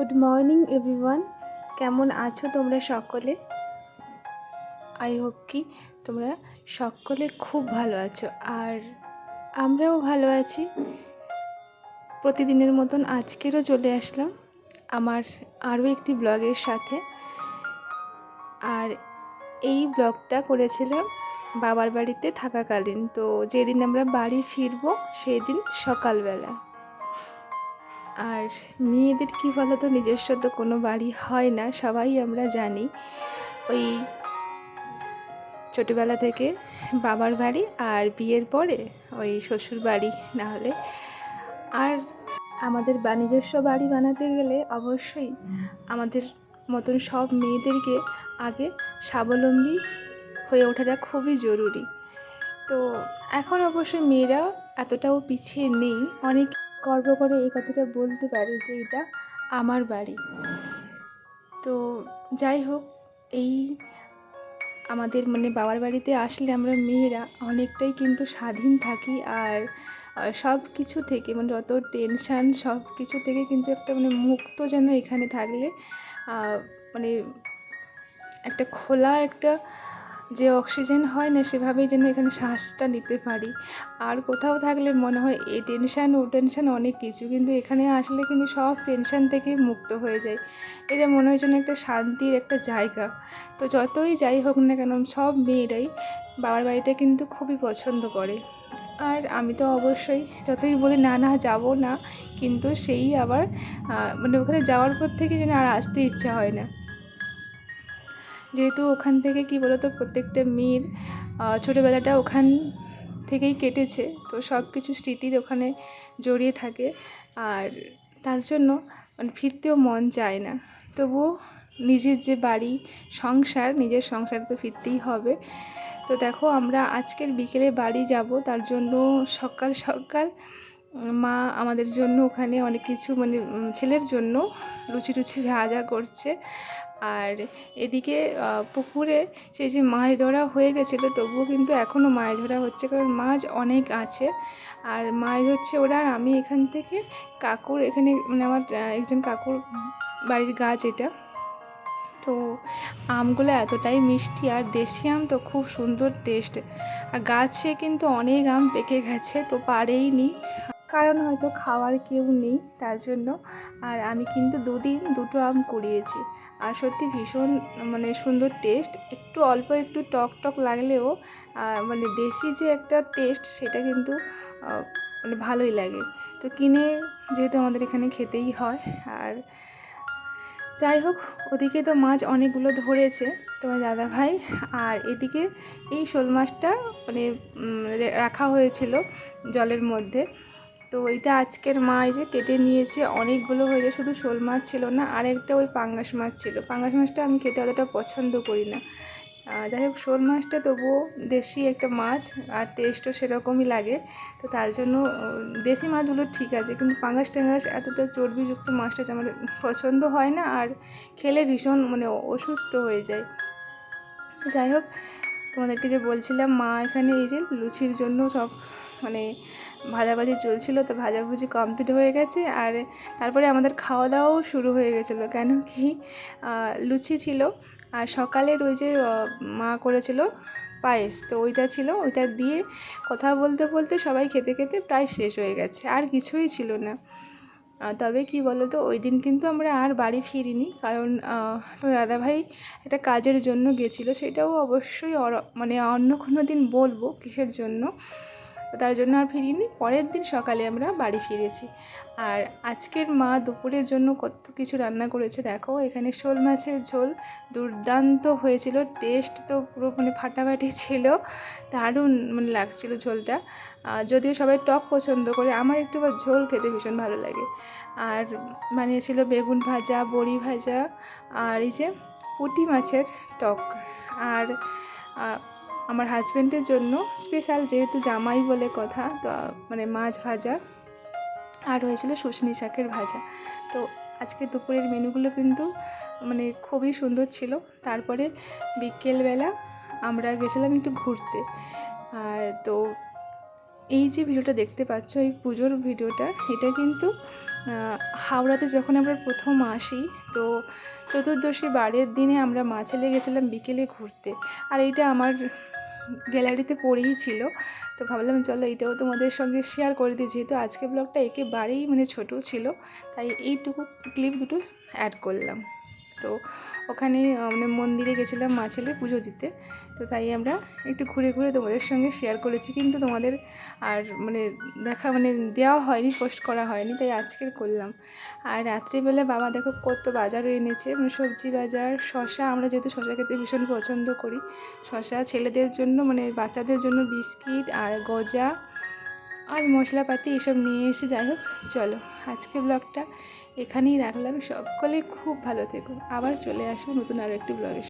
Good morning everyone কেমন আছো তোমরা সকলে? আই হোপ কি তোমরা সকলে খুব ভালো আছো। আর আমরাও ভালো আছি। প্রতিদিনের মতন আজকেরও চলে আসলাম আমার আরও একটি ব্লগের সাথে। আর এই ব্লগটা করেছিলাম বাবার বাড়িতে থাকাকালীন। তো যেদিন আমরা বাড়ি ফিরবো সেই দিন সকালবেলা। আর মেয়েদের কী বলো তো নিজস্ব তো কোনো বাড়ি হয় না, সবাই আমরা জানি। ওই ছোটোবেলা থেকে বাবার বাড়ি আর বিয়ের পরে ওই শ্বশুর বাড়ি না হলে। আর আমাদের বা নিজস্ব বাড়ি বানাতে গেলে অবশ্যই আমাদের মতন সব মেয়েদেরকে আগে স্বাবলম্বী হয়ে ওঠাটা খুবই জরুরি। তো এখন অবশ্যই মেয়েরা এতটাও পিছিয়ে নেই, অনেক গর্ব করে এই কথাটা বলতে পারে যে এটা আমার বাড়ি। তো যাই হোক, এই আমাদের মানে বাবার বাড়িতে আসলে আমরা মেয়েরা অনেকটাই কিন্তু স্বাধীন থাকি আর সব কিছু থেকে মানে যত টেনশান সব কিছু থেকে কিন্তু একটা মানে মুক্ত যেন এখানে থাকলে মানে একটা খোলা একটা যে অক্সিজেন হয় না, সেভাবেই যেন এখানে শ্বাসটা নিতে পারি। আর কোথাও থাকলে মনে হয় এ টেনশান, ও টেনশান অনেক কিছু, কিন্তু এখানে আসলে কিন্তু সব টেনশান থেকে মুক্ত হয়ে যায়। এটা মনে হয় যেন একটা শান্তির একটা জায়গা। তো যতই যাই হোক না কেন, সব মেয়েরাই বাবার বাড়িটা কিন্তু খুবই পছন্দ করে। আর আমি তো অবশ্যই যতই বলি না না যাব না, কিন্তু সেই আবার মানে ওখানে যাওয়ার পর থেকে যেন আর আসতে ইচ্ছা হয় না। যেহেতু ওখান থেকে কি বলতো, প্রত্যেকটা মেয়ের ছোটোবেলাটা ওখান থেকেই কেটেছে। তো সব কিছু স্মৃতির ওখানে জড়িয়ে থাকে। আর তার জন্য ফিরতেও মন চায় না। তবুও নিজের যে বাড়ি, সংসার, নিজের সংসার তো ফিরতেই হবে। তো দেখো, আমরা আজকের বিকেলে বাড়ি যাব, তার জন্য সকাল সকাল মা আমাদের জন্য ওখানে অনেক কিছু মানে ছেলের জন্য লুচি টুচি ভাজা করছে। আর এদিকে পুকুরে সেই যে মাছ ধরা হয়ে গেছিল, তবুও কিন্তু এখনও মাছ ধরা হচ্ছে, কারণ মাছ অনেক আছে। আর মাছ ধরছে ওরা আমি এখান থেকে কাকুর এখানে মানে আমার একজন কাকুর বাড়ির গাছ এটা। তো আমগুলো এতটাই মিষ্টি, আর দেশি আম তো খুব সুন্দর টেস্ট। আর গাছে কিন্তু অনেক আম পেকে গেছে, তো পারেই নি কারণ হয়তো খাওয়ার কেউ নেই তার জন্য। আর আমি কিন্তু দুদিন দুটো আম কুড়িয়েছি। আর সত্যি ভীষণ মানে সুন্দর টেস্ট একটু অল্প একটু টক টক লাগলেও মানে দেশি যে একটা টেস্ট সেটা কিন্তু মানে ভালোই লাগে। তো কিনে যেহেতু আমাদের এখানে খেতেই হয়। আর যাই হোক, ওদিকে তো মাছ অনেকগুলো ধরেছে তোমার দাদা ভাই আর এদিকে এই শোল মাছটা মানে রাখা হয়েছিল জলের মধ্যে। তো এটা আজকের মা এই যে কেটে নিয়েছে, অনেকগুলো হয়ে যায়। শুধু শোল মাছ ছিল না, আরেকটা ওই পাঙ্গাস মাছ ছিল। পাঙ্গাস মাছটা আমি খেতে অতটা পছন্দ করি না। যাই হোক, শোল মাছটা তবুও দেশি একটা মাছ আর টেস্টও সেরকমই লাগে। তো তার জন্য দেশি মাছগুলো ঠিক আছে, কিন্তু পাঙ্গাস টাঙ্গাস এতটা চর্বিযুক্ত মাছটা আমার পছন্দ হয় না, আর খেলে ভীষণ মানে অসুস্থ হয়ে যায়। যাই হোক তোমাদেরকে যে বলছিলাম, মা এখানে এই যে লুচির জন্য সব মানে ভাজাভাজি চলছিল, তো ভাজাভুজি কমপ্লিট হয়ে গেছে। আর তারপরে আমাদের খাওয়া দাওয়াও শুরু হয়ে গেছিল, কেন কি লুচি ছিল। আর সকালের ওই যে মা করেছিল পায়েস, তো ওইটা ছিল। ওইটা দিয়ে কথা বলতে বলতে সবাই খেতে খেতে প্রায় শেষ হয়ে গেছে, আর কিছুই ছিল না। তবে কি বলো তো ওই দিন কিন্তু আমরা আর বাড়ি ফিরিনি। কারণ তো দাদাভাই একটা কাজের জন্য গেছিল, সেটাও অবশ্যই মানে অন্য কোনো দিন বলব কিসের জন্য। তার জন্য আর ফিরিনি। পরের দিন সকালে আমরা বাড়ি ফিরেছি। আর আজকের মা দুপুরের জন্য কত কিছু রান্না করেছে দেখো। এখানে শোল মাছের ঝোল দুর্দান্ত হয়েছিল। টেস্ট তো পুরো মানে ফাটাফাটি ছিল। দারুণ মানে লাগছিল ঝোলটা। যদিও সবাই টক পছন্দ করে, আমার একটু বা ঝোল খেতে ভীষণ ভালো লাগে। আর বানিয়েছিল বেগুন ভাজা, বড়ি ভাজা, আর এই যে পুঁটি মাছের টক। আর আমার হাজব্যান্ডের জন্য স্পেশাল যেহেতু জামাই বলে কথা, তো মানে মাছ ভাজা আর হয়েছিল শুশনি শাকের ভাজা। তো আজকে দুপুরের মেনুগুলো কিন্তু মানে খুবই সুন্দর ছিল। তারপরে বিকেলবেলা আমরা গেছিলাম একটু ঘুরতে। আর তো এই যে ভিডিওটা দেখতে পাচ্ছ, এই পুজোর ভিডিওটা, এটা কিন্তু হাওড়াতে যখন আমরা প্রথম আসি, তো চতুর্দশী বারের দিনে আমরা মাছেলে গেছিলাম বিকেলে ঘুরতে। আর এইটা আমার গ্যালারিতে পড়েই ছিল। তো ভাবলাম চলো এটাও তোমাদের সঙ্গে শেয়ার করে দিই। যেহেতু আজকে ব্লগটা একেবারেই মানে ছোট ছিল, তাই এইটুকু ক্লিপ দুটো অ্যাড করলাম। তো ওখানে মানে মন্দিরে গেছিলাম মা ছেলে পুজো দিতে। তো তাই আমরা একটু ঘুরে ঘুরে তোমাদের সঙ্গে শেয়ার করেছি, কিন্তু তোমাদের আর মানে দেখা মানে দেওয়া হয়নি পোস্ট করা হয়নি, তাই আজকের করলাম। আর রাত্রিবেলা বাবা দেখো কত বাজার এনেছে মানে সবজি বাজার শশা আমরা যেহেতু শশা খেতে ভীষণ পছন্দ করি। শশা ছেলেদের জন্য মানে বাচ্চাদের জন্য বিস্কিট আর গজা মশলাপাতি এসব নিয়ে এসে যাই হোক, চলো আজকে ব্লগটা এখানেই রাখলাম। সকলে খুব ভালো থেকো। আবার চলে আসব নতুন আরও একটি ব্লগের